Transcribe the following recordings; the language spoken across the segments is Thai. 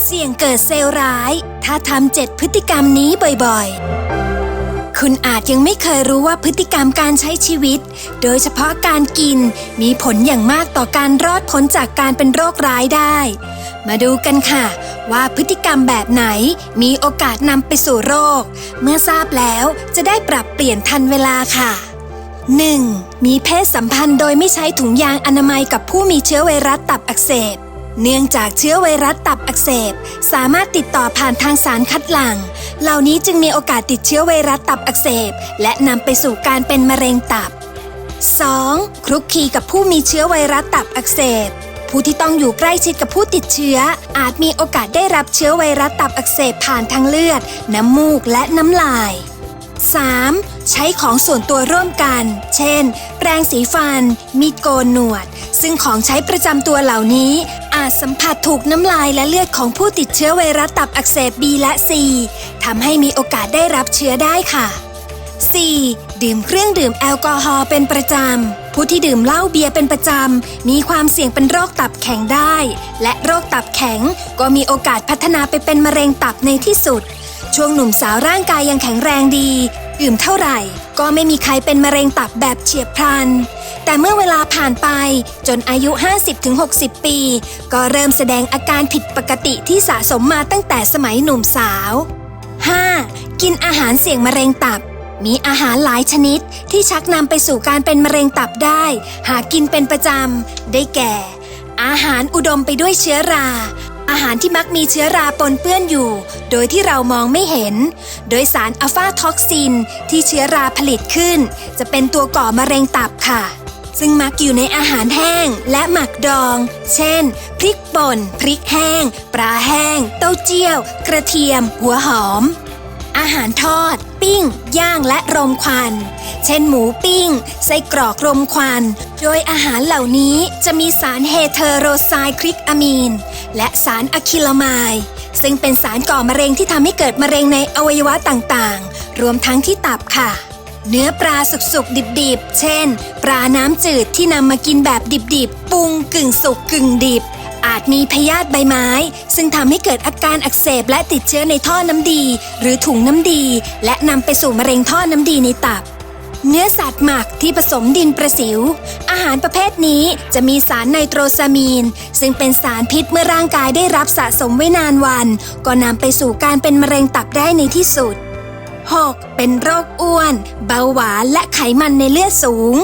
เสี่ยงเกิดเซลล์ร้าย ถ้าทำเจ็ดพฤติกรรมนี้บ่อยๆ คุณอาจยังไม่เคยรู้ว่าพฤติกรรมการใช้ชีวิต โดยเฉพาะการกินมีผลอย่างมากต่อการรอดพ้นจากการเป็นโรคร้ายได้ มาดูกันค่ะ ว่าพฤติกรรมแบบไหนมีโอกาสนำไปสู่โรค เมื่อทราบแล้วจะได้ปรับเปลี่ยนทันเวลาค่ะ 1. มีเพศสัมพันธ์โดยไม่ใช้ถุงยางอนามัยกับผู้มีเชื้อไวรัสตับอักเสบ เนื่องจากเชื้อไวรัสตับอักเสบ สามารถติดต่อผ่านทางสารคัดหลั่ง เหล่านี้จึงมีโอกาสติดเชื้อไวรัสตับอักเสบ และนำไปสู่การเป็นมะเร็งตับ 2. คลุกคลีกับผู้มีเชื้อไวรัสตับอักเสบ ผู้ที่ต้องอยู่ใกล้ชิดกับผู้ติดเชื้อ อาจมีโอกาสได้รับเชื้อไวรัสตับอักเสบผ่านทางเลือด น้ำมูกและน้ำลาย 3. ใช้ของส่วนตัวร่วมกัน เช่น แปรงสีฟัน มีดโกนหนวด ซึ่งของใช้ประจำตัวเหล่านี้ อาจสัมผัสถูกน้ำลายและเลือดของผู้ติดเชื้อไวรัสตับอักเสบ B และ C ทำให้มีโอกาสได้รับเชื้อได้ค่ะ 4. ดื่มเครื่องดื่มแอลกอฮอล์เป็นประจำ ผู้ที่ดื่มเหล้าเบียร์เป็นประจำ มีความเสี่ยงเป็นโรคตับแข็งได้ และโรคตับแข็งก็มีโอกาสพัฒนาไปเป็นมะเร็งตับในที่สุด ช่วงหนุ่มสาวร่างกายยังแข็งแรงดี ดื่มเท่าไหร่ ก็ไม่มีใครเป็นมะเร็งตับแบบเฉียบพลัน แต่เมื่อเวลาผ่านไปจนอายุ 50-60 ปี ก็เริ่มแสดงอาการผิดปกติที่สะสมมาตั้งแต่สมัยหนุ่มสาว 5. กินอาหารเสี่ยงมะเร็งตับ มีอาหารหลายชนิดที่ชักนำไปสู่การเป็นมะเร็งตับได้ หากกินเป็นประจำ ได้แก่ อาหารอุดมไปด้วยเชื้อรา อาหารที่มักมีเชื้อราปนเปื้อนอยู่ โดยที่เรามองไม่เห็น โดยสารอัลฟาท็อกซินที่เชื้อราผลิตขึ้น จะเป็นตัวก่อมะเร็งตับค่ะ ซึ่งมักอยู่ในอาหารแห้งและหมักดอง เช่น พริกป่น พริกแห้ง ปลาแห้ง เต้าเจี้ยว กระเทียม หัวหอม อาหารทอด ปิ้ง ย่างและรมควัน เช่นหมูปิ้ง ไส้กรอกรมควัน โดยอาหารเหล่านี้จะมีสารเฮเทโรไซคลิกอะมีน และสารอะคิลามายด์ซึ่งเป็นสารก่อมะเร็งที่ทำให้เกิดมะเร็งในอวัยวะต่างๆ รวมทั้งที่ตับค่ะ เนื้อปลาสุกๆ ดิบๆ เช่น ปลาน้ำจืดที่นำมากินแบบดิบๆ ปรุงกึ่งสุกกึ่งดิบ อาจมีพยาธิใบไม้ ซึ่งทำให้เกิดอาการอักเสบและติดเชื้อในท่อน้ำดี หรือถุงน้ำดี และนำไปสู่มะเร็งท่อน้ำดีในตับ เนื้อสัตว์หมักที่ผสมดินประสิว อาหารประเภทนี้จะมีสารไนโตรซามีน ซึ่งเป็นสารพิษเมื่อร่างกายได้รับสะสมไว้นานวัน ก็นำไปสู่การเป็นมะเร็งตับได้ในที่สุด 6. เป็นโรคอ้วน เบาหวานและไขมันในเลือดสูง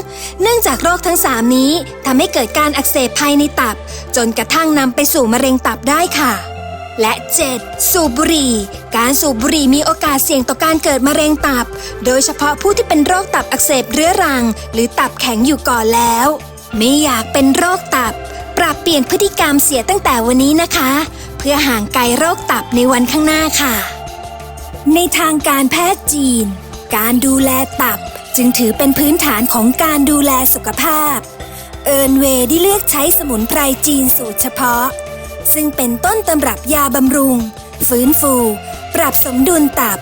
เนื่องจากโรคทั้ง 3 นี้ทำให้เกิดการอักเสบภายในตับ จนกระทั่งนำไปสู่มะเร็งตับได้ค่ะ และ 7. สูบบุหรี่ การสูบบุหรี่มีโอกาสเสี่ยงต่อการเกิดมะเร็งตับ โดยเฉพาะผู้ที่เป็นโรคตับอักเสบเรื้อรัง หรือตับแข็งอยู่ก่อนแล้ว ไม่อยากเป็นโรคตับ ปรับเปลี่ยนพฤติกรรมเสียตั้งแต่วันนี้นะคะ เพื่อห่างไกลโรคตับในวันข้างหน้าค่ะ ในทางการแพทย์จีน การดูแลตับจึงถือเป็นพื้นฐานของการดูแลสุขภาพ เอิร์นเวย์ได้เลือกใช้สมุนไพรจีนสูตรเฉพาะ ซึ่งเป็นต้นตำรับยาบำรุง ฟื้นฟู ปรับสมดุลตับ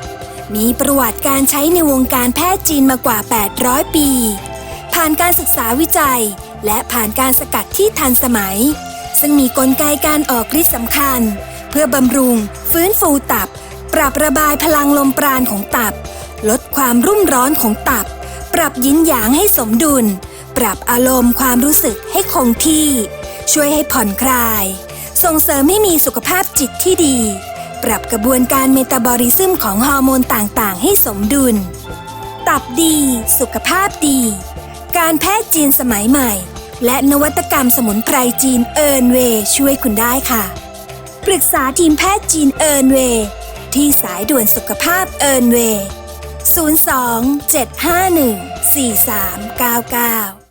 มีประวัติการใช้ในวงการแพทย์จีนมากว่า 800 ปี ผ่านการศึกษาวิจัย และผ่านการสกัดที่ทันสมัย ซึ่งมีกลไกการออกฤทธิ์สำคัญ เพื่อบำรุง ฟื้นฟูตับ ปรับระบายพลังลมปราณของตับ ลดความรุ่มร้อนของตับ ปรับยินหยางให้สมดุล ปรับอารมณ์ความรู้สึกให้คงที่ช่วยให้ผ่อนคลาย ส่งเสริมให้มีสุขภาพจิตที่ดี ปรับกระบวนการเมตาบอลิซึมของฮอร์โมนต่างๆ ให้สมดุล ตับดี สุขภาพดี การแพทย์จีนสมัยใหม่ และนวัตกรรมสมุนไพรจีนเอิร์นเวช่วยคุณได้ค่ะ ปรึกษาทีมแพทย์จีนเอิร์นเวที่สายด่วนสุขภาพเอิร์นเวย์02 751 4399